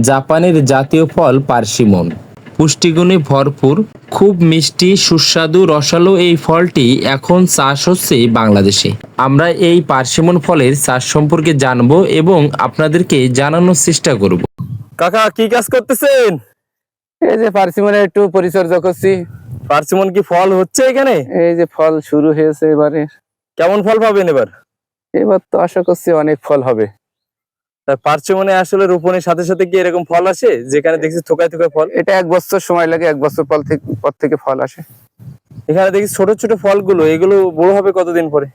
জাপানের জাতীয় ফল পার্সিমন পুষ্টিগুণে ভরপুর খুব মিষ্টি সুস্বাদু রসালো এই ফলটি এখন চাষ হচ্ছে বাংলাদেশে। আমরা এই পার্সিমন ফলের চাষ সম্পর্কে জানব এবং আপনাদেরকে জানানোর চেষ্টা করব। কাকা কি কাজ করতেছেন? এই যে পার্সিমনে একটু পরিচর্যা করছি। পার্সিমন কি ফল হচ্ছে এখানে? এই যে ফল শুরু হয়েছে এবারে। কেমন ফল পাবেন এবার? এবার তো আশা করছি অনেক ফল হবে। তা পার্সিমনে আসলে রোপণের সাথে সাথে কি এরকম ফল আসে? যেখানে দেখছি থোকায় থোকায় ফল। এটা এক বছর সময় লাগে এক বছর পর থেকে পর থেকে ফল আসে। এখানে দেখি ছোট ছোট ফলগুলো এগুলো বড় হবে কতদিন পরে?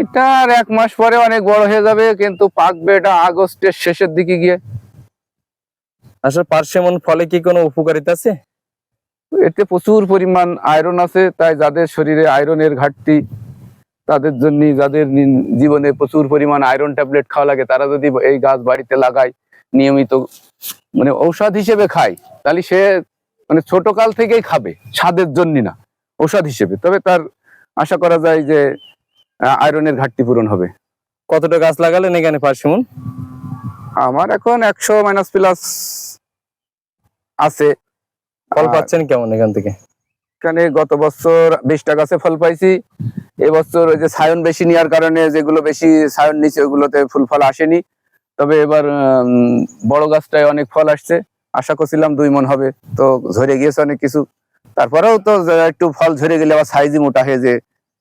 এটা আর এক মাস পরে অনেক বড় হয়ে যাবে কিন্তু পাকবে এটা আগস্টের শেষের দিকে গিয়ে। আসলে পার্সিমন ফলে কি কোনো উপকারিতা আছে? এতে প্রচুর পরিমাণ আয়রন আছে তাই যাদের শরীরে আয়রনের ঘাটতি তাদের জন্য যাদের জীবনে প্রচুর পরিমাণ আয়রন ট্যাবলেট খাওয়া লাগে তারা যদি এই গাছ বাড়িতে লাগায় নিয়মিত মানে ঔষধ হিসেবে খায় তাহলে সে মানে ছোট কাল থেকেই খাবে স্বাদের জন্য না ঔষধ হিসেবে। তবে তার আশা করা যায় যে আয়রনের ঘাটতি পূরণ হবে। কতটা গাছ লাগালেন এখানে পার্সিমন আমার এখন একশো মাইনাস প্লাস আছে। ফল পাচ্ছেন কেমন এখান থেকে? এখানে গত বছর বিশটা গাছে ফল পাইছি। এবছর ওই যে সায়ন বেশি নেওয়ার কারণে যেগুলো বেশি সায়ন নিচে ওইগুলোতে ফুল ফল আসেনি। তবে এবার বড় গাছটায় অনেক ফল আসছে। আশা করছিলাম দুই মন হবে। তো ঝরে গিয়েছে অনেক কিছু। তারপরেও তো একটু ফল ঝরে গেলে আবার সাইজই মোটা হয়ে যে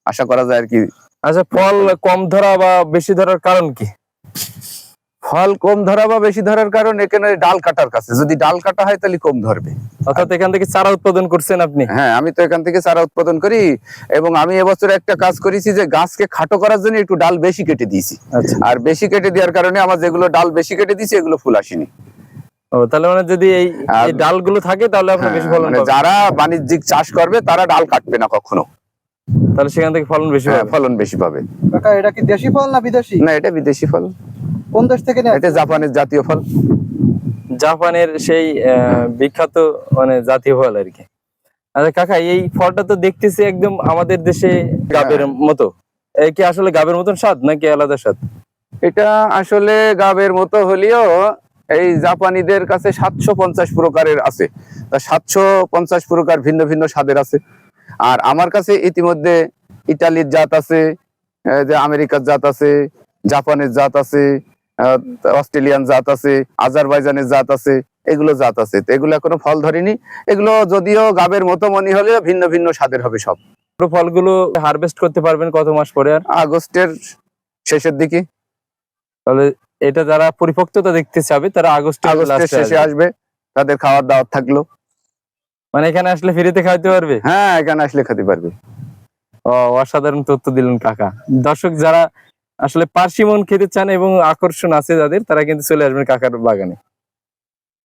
আশা করা যায় আর কি। আচ্ছা ফল কম ধরা বা বেশি ধরার কারণ কি? ফল কম ধরা বা বেশি ধরার কারণ এখানে ডাল কাটার কাছে। যদি ডাল কাটা হয় তাহলে কম ধরবে। অর্থাৎ এখান থেকে চারা উৎপাদন করছেন আপনি? হ্যাঁ আমি তো এখান থেকে চারা উৎপাদন করি এবং আমি এবছর একটা কাজ করেছি যে গাছকে খাটো করার জন্য একটু ডাল বেশি কেটে দিয়েছি। আচ্ছা। আর বেশি কেটে দেওয়ার কারণে আমার যেগুলো ডাল বেশি কেটে দিয়েছি এগুলো ফুল আসেনি। ও তাহলে মানে যদি এই ডালগুলো থাকে তাহলে আপনার বেশি হ্যাঁ, ফলন মানে যারা বাণিজ্যিক চাষ করবে তারা ডাল কাটবে না কখনো। তাহলে সেখান থেকে ফলন বেশি হ্যাঁ, ফলন বেশি পাবে। এটা কি দেশি ফল না বিদেশি? না এটা বিদেশি ফল। কোন দেশ থেকে নেয় এটা জাপানের জাতীয় ফল। জাপানের সেই আহ, বিখ্যাত মানে জাতীয় ফল আর কি। আচ্ছা কাকা এই ফলটা তো দেখতেছি একদম আমাদের দেশে গাবের মতো। এই কি আসলে গাবের মতন স্বাদ নাকি আলাদা স্বাদ? এটা আসলে গাবের মতো হলেও এই জাপানিদের কাছে সাতশো পঞ্চাশ প্রকারের আছে। তা সাতশো পঞ্চাশ প্রকার ভিন্ন ভিন্ন স্বাদের আছে। আর আমার কাছে ইতিমধ্যে ইটালির জাত আছে যে আমেরিকার জাত আছে জাপানের জাত আছে অস্ট্রেলিয়ান জাত আছে আজারবাইজানের জাত আছে এগুলো জাত আছে। তো এগুলো এখনও ফল ধরেনি। এগুলো যদিও গাবের মতো মনে হলেও ভিন্ন ভিন্ন স্বাদের হবে সব। পুরো ফলগুলো হারভেস্ট করতে পারবেন কত মাস পরে আর? আগস্টের শেষের দিকে। তাহলে এটা যারা পরিপক্কতা দেখতে চাবে তারা আগস্ট আগস্টের শেষে আসবে। তাদের খাওয়ার দাওয়াত থাকল। মানে এখানে আসলে ফ্রিতে খাইতে পারবে? হ্যাঁ এখানে আসলে খেতে পারবে। ও অসাধারণ তথ্য দিলেন কাকা। দর্শক যারা আসলে পার্সিমন খেতে চান এবং আকর্ষণ আছে যাদের তারা কিন্তু চলে আসবেন কাকার বাগানে।